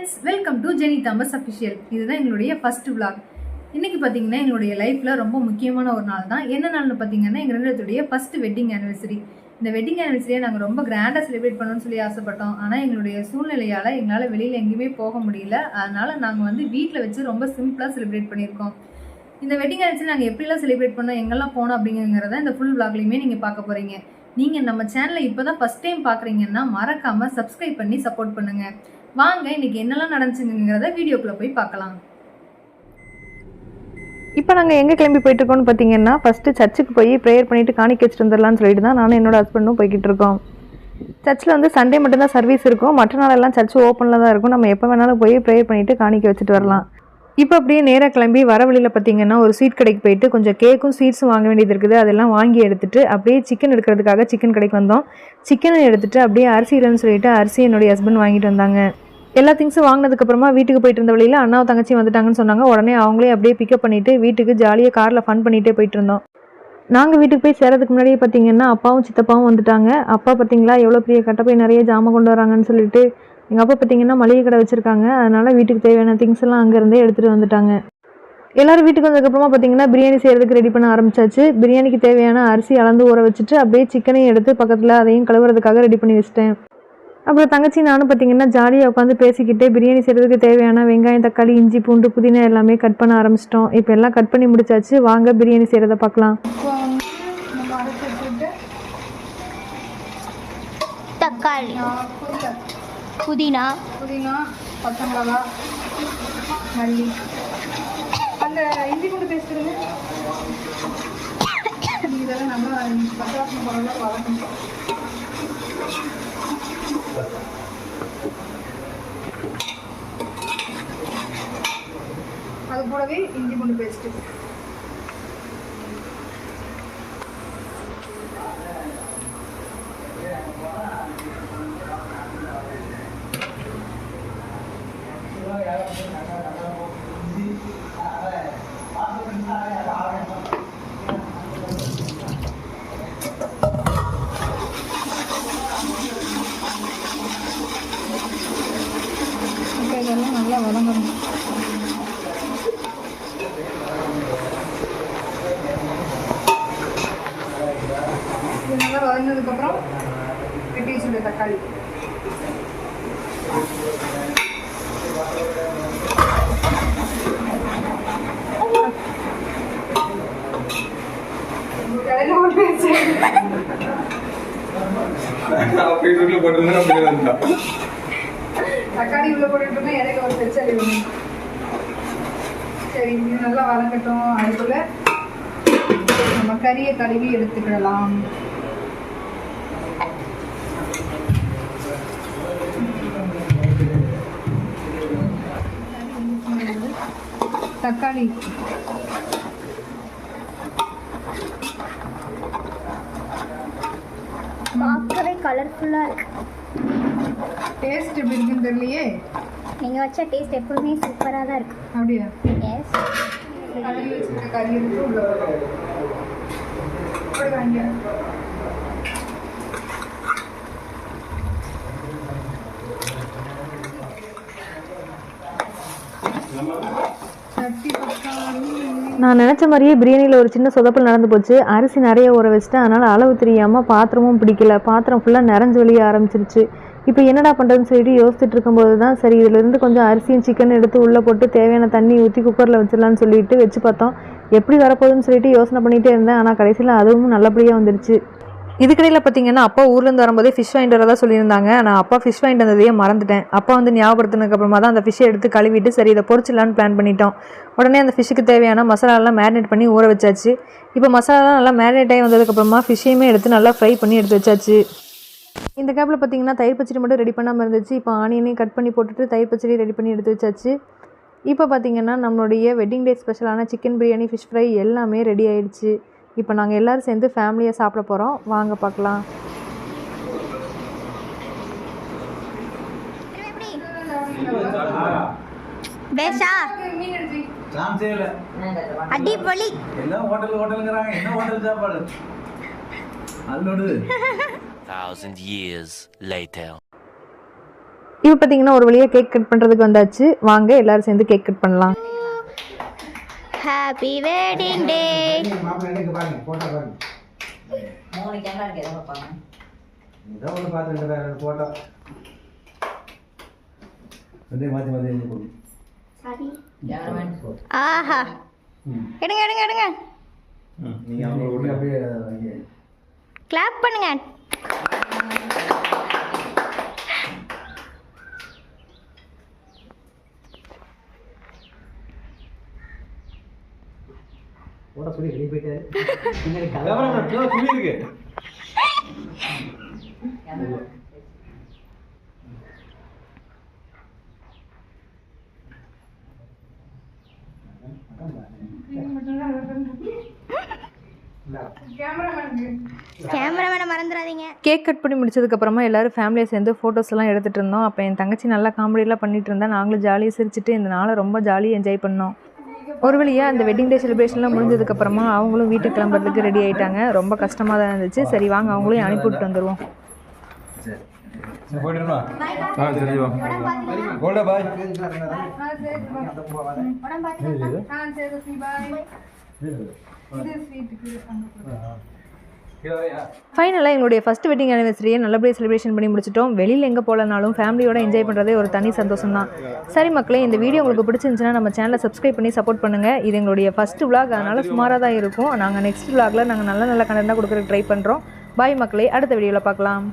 Friends welcome to Jeni Thomas official இதுதான் எங்களுடைய first vlog இன்றைக்கி பார்த்தீங்கன்னா எங்களுடைய லைஃப்பில் ரொம்ப முக்கியமான ஒரு நாள் தான். என்ன நாள்னு பார்த்தீங்கன்னா எங்கள் ரெண்டுடைய ஃபர்ஸ்ட் வெட்டிங் ஆனிவர்சரி இந்த வெட்டிங் ஆனிவர்சரியை நாங்கள் ரொம்ப கிராண்டாக செலிப்ரேட் பண்ணணும்னு சொல்லி ஆசைப்பட்டோம். ஆனால் எங்களுடைய சூழ்நிலையால் எங்களால் வெளியில் எங்கேயுமே போக முடியல. அதனால் நாங்கள் வந்து வீட்டில் வச்சு ரொம்ப சிம்பிளாக செலிப்ரேட் பண்ணியிருக்கோம். இந்த வெட்டிங் ஆனிவர்சரி நாங்கள் எப்படிலாம் செலிப்ரேட் பண்ணோம் எங்கெல்லாம் போனோம் அப்படிங்கிறத இந்த ஃபுல் விளாக்லையுமே நீங்கள் பார்க்க போகிறீங்க நீங்கள் நம்ம சேனலை இப்போ தான் ஃபஸ்ட் டைம் பார்க்குறீங்கன்னா மறக்காமல் சப்ஸ்கிரைப் பண்ணி சப்போர்ட் பண்ணுங்கள் வாங்க இன்னைக்கு என்னெல்லாம் நடந்துச்சுங்கிறத வீடியோக்குள்ளே போய் பார்க்கலாம். இப்போ நாங்கள் எங்கே கிளம்பி போயிட்டு இருக்கோம்னு பார்த்தீங்கன்னா ஃபஸ்ட்டு சர்ச்சுக்கு போய் ப்ரேயர் பண்ணிட்டு காணிக்க வச்சுட்டு வந்துடலாம்னு சொல்லிட்டு தான் நானும் என்னோட ஹஸ்பண்டும் போய்கிட்டு இருக்கோம். சர்ச்சில் வந்து சண்டே மட்டும்தான் சர்வீஸ் இருக்கும். மற்ற நாளெல்லாம் சர்ச் ஓப்பனில் தான் இருக்கும். நம்ம எப்போ வேணாலும் போய் ப்ரேயர் பண்ணிவிட்டு காணிக்க வச்சுட்டு வரலாம். இப்போ அப்படியே நேராக கிளம்பி வர வழியில் பார்த்தீங்கன்னா ஒரு ஸ்வீட் கடைக்கு போயிட்டு கொஞ்சம் கேக்கும் ஸ்வீட்ஸும் வாங்க வேண்டியது இருக்குது. அதெல்லாம் வாங்கி எடுத்துட்டு அப்படியே சிக்கன் எடுக்கிறதுக்காக சிக்கன் கடைக்கு வந்தோம். சிக்கனை எடுத்துட்டு அப்படியே அரிசி இல்லைன்னு சொல்லிட்டு அரிசி என்னுடைய ஹஸ்பண்ட் வாங்கிட்டு வந்தாங்க. எல்லா திங்ஸும் வாங்கினதுக்கப்புறமா வீட்டுக்கு போயிட்டு இருந்த வழியில் அண்ணாவும் தங்கச்சி வந்துட்டாங்கன்னு சொன்னாங்க. உடனே அவங்களே அப்படியே பிக்கப் பண்ணிட்டு வீட்டுக்கு ஜாலியாக காரில் ஃபன் பண்ணிகிட்டே போயிட்டு இருந்தோம். நாங்கள் வீட்டுக்கு போய் சேரதுக்கு முன்னாடியே பார்த்தீங்கன்னா அப்பாவும் சித்தப்பாவும் வந்துட்டாங்க. அப்பா பார்த்தீங்களா எவ்வளோ பெரிய கட்டப்பை நிறைய ஜாமான் கொண்டு வராங்கன்னு சொல்லிட்டு எங்கள் அப்பா பார்த்தீங்கன்னா மளிகை கடை வச்சுருக்காங்க. அதனால் வீட்டுக்கு தேவையான திங்ஸ் எல்லாம் அங்கேருந்தே எடுத்துகிட்டு வந்துட்டாங்க. எல்லாரும் வீட்டுக்கு வந்ததுக்கப்புறமா பார்த்தீங்கன்னா பிரியாணி செய்கிறதுக்கு ரெடி பண்ண ஆரம்பிச்சாச்சு. பிரியாணிக்கு தேவையான அரிசி அளந்து ஊற வச்சுட்டு அப்படியே சிக்கனையும் எடுத்து பக்கத்தில் அதையும் கழுவுறதுக்காக ரெடி பண்ணி வச்சிட்டேன். அப்புறம் தங்கச்சி நானும் பார்த்தீங்கன்னா ஜாலியாக உட்காந்து பேசிக்கிட்டே பிரியாணி செய்கிறதுக்கு தேவையான வெங்காயம் தக்காளி இஞ்சி பூண்டு புதினா எல்லாமே கட் பண்ண ஆரம்பிச்சிட்டோம். இப்போ எல்லாம் கட் பண்ணி முடிச்சாச்சு. வாங்க பிரியாணி செய்கிறத பார்க்கலாம். தக்காளி. புதினா. புதினா பச்சை மிளகா மல்லி. அந்த இஞ்சி பூண்டு பேஸ்ட் இதெல்லாம் நல்லா பச்சாசம் வாசனை போகிறதா அது கூடவே இஞ்சி பூண்டு பேஸ்ட்டு இப்போ இதெல்லாம் நல்லா வதங்கணும் இது வந்ததுக்கப்புறம் வெட்டி வச்சுருந்த தக்காளி. தக்காளி உள்ள போட்டுட்டு எனக்கு ஒரு பிரச்சனை சரி இது நல்லா வளர்க்கட்டும் அதுக்குள்ள நம்ம கறியை கழுவி எடுத்துக்கிடலாம். தக்காளி. பார்க்கவே கலர்ஃபுல்லாக இருக்கு. டேஸ்ட் எப்படி இருக்குன்னு தெரியலையே? நீங்கள் வச்ச டேஸ்ட் எப்பவுமே சூப்பராக தான் இருக்கு அப்படியா? எஸ் கழுவி வச்சிருக்க கறி எடுத்து நான் நினச்ச மாதிரியே பிரியாணியில் ஒரு சின்ன சொதப்பல் நடந்து போச்சு. அரிசி நிறைய ஊற வச்சுட்டேன். அதனால் அளவு தெரியாமல் பாத்திரமும் பிடிக்கல. பாத்திரம் ஃபுல்லாக நிறைஞ்சு வெளியே ஆரம்பிச்சிருச்சு. இப்போ என்னடா பண்ணுறதுன்னு சொல்லிட்டு யோசிச்சுட்டு இருக்கும்போது தான் சரி இதுலேருந்து கொஞ்சம் அரிசியும் சிக்கன் எடுத்து உள்ளே போட்டு தேவையான தண்ணி ஊற்றி குக்கரில் வச்சிடலான்னு சொல்லிட்டு வச்சு பார்த்தோம். எப்படி வரப்போகுதுன்னு சொல்லிட்டு யோசனை பண்ணிகிட்டே இருந்தேன். ஆனால் கடைசியில் அதுவும் நல்லபடியாக வந்துருச்சு. இதுக்கடையில் பார்த்தீங்கன்னா அப்பா ஊர்லேருந்து வரும்போதே ஃபிஷ் வாங்கிட்டு வரதா சொல்லியிருந்தாங்க. நான் அப்பா ஃபிஷ் வாங்கிட்டு வந்ததையே மறந்துட்டேன். அப்பா வந்து ஞாபகப்படுத்தினதுக்கு அப்புறமா தான் அந்த ஃபிஷ்ஷை எடுத்து கழுவிட்டு சரி இதை பொறிச்சிடலான்னு பிளான் பண்ணிட்டோம். உடனே அந்த ஃபிஷ்ஷுக்கு தேவையான மசாலாலாம் மேரினேட் பண்ணி ஊற வச்சாச்சு. இப்போ மசாலாலாம் நல்லா மேரினேட் ஆகி வந்ததுக்கப்புறமா ஃபிஷ்ஷையுமே எடுத்து நல்லா ஃப்ரை பண்ணி எடுத்து வச்சாச்சு. இந்த கேப்பில் பார்த்தீங்கன்னா தயிர் பச்சடி மட்டும் ரெடி பண்ணாமல் இருந்துச்சு. இப்போ ஆனியனையும் கட் பண்ணி போட்டுட்டு தயிர் பச்சடி ரெடி பண்ணி எடுத்து வச்சாச்சு. இப்போ பார்த்தீங்கன்னா நம்மளுடைய வெட்டிங் டே ஸ்பெஷலான சிக்கன் பிரியாணி ஃபிஷ் ஃப்ரை எல்லாமே ரெடி ஆயிடுச்சு. இப்போ நாங்கள் எல்லோரும் சேர்ந்து ஃபேமிலியாக சாப்பிட போகிறோம் வாங்க பார்க்கலாம். பேஷா அடிப்பொலி எல்லாம் ஹோட்டல் ஹோட்டலுங்கிறாங்க. என்ன ஹோட்டல் சாப்பாடு? அல்லோடு thousand years later. இப்போ பார்த்தீங்கன்னா ஒரு வழியாக கேக் கட் பண்ணுறதுக்கு வந்தாச்சு. வாங்க எல்லாரும் சேர்ந்து கேக் கட் பண்ணலாம். ஹாப்பி வெட்டிங் டே மாப்பிள்ளை எனக்கு பாருங்க போட்டோ பாருங்க. மூணு கேமரா இருக்கு எதை பார்ப்பாங்க? ஏதோ ஒன்று பார்த்துருக்குறேன் போட்டோ அப்படியே மாற்றி மாற்றி எழுதி போடு. கேமராமேன் ஆஹா. எடுங்க எடுங்க எடுங்க. நீங்கள் அவங்க விட்டு அப்படியே அப்படியே கிளாப் பண்ணுங்க. போட்டோ சொல்லி வெளியே போயிட்டாரு. பின்னாடி கேமரா துணி இருக்கு கேமராமேனை மறந்துடாதீங்க. கேக் கட் பண்ணி முடிச்சதுக்கப்புறமா எல்லாரும் ஃபேமிலியாக சேர்ந்து ஃபோட்டோஸ் எல்லாம் எடுத்துகிட்டு இருந்தோம். அப்போ என் தங்கச்சி நல்லா காமெடியெல்லாம் பண்ணிட்டு இருந்தா நாங்களும் ஜாலியாக சிரிச்சிட்டு இந்த நாளை ரொம்ப ஜாலியாக என்ஜாய் பண்ணோம். ஒரு வழியாக அந்த வெட்டிங் டே செலிப்ரேஷன்லாம் முடிஞ்சதுக்கப்புறமா அவங்களும் வீட்டுக்கு கிளம்புறதுக்கு ரெடி ஆயிட்டாங்க. ரொம்ப கஷ்டமாக தான் இருந்துச்சு. சரி வாங்க அவங்களையும் அனுப்பி விட்டு வந்துடுவோம் போயிட்டுமா ஃபைனலாக எங்களுடைய ஃபஸ்ட் வெட்டிங் அனிவர்சரியை நல்லபடியாக செலிப்ரேஷன் பண்ணி முடிச்சிட்டோம். வெளியில் எங்கே போகலனாலும் ஃபேமிலியோட என்ஜாய் பண்ணுறதே ஒரு தனி சந்தோஷம் தான் சரி மக்களே இந்த வீடியோ உங்களுக்கு பிடிச்சிருந்துச்சுன்னா நம்ம சேனலை சப்ஸ்கிரைப் பண்ணி சப்போர்ட் பண்ணுங்கள் இது எங்களுடைய ஃபஸ்ட் விளாக் அதனால் சுமாராக தான் இருக்கும். நாங்கள் நெக்ஸ்ட் விளாகில் நாங்கள் நல்ல நல்ல கண்டென்ட்டாக கொடுக்குறதுக்கு ட்ரை பண்ணுறோம் பாய் மக்களே அடுத்த வீடியோவில் பார்க்கலாம்.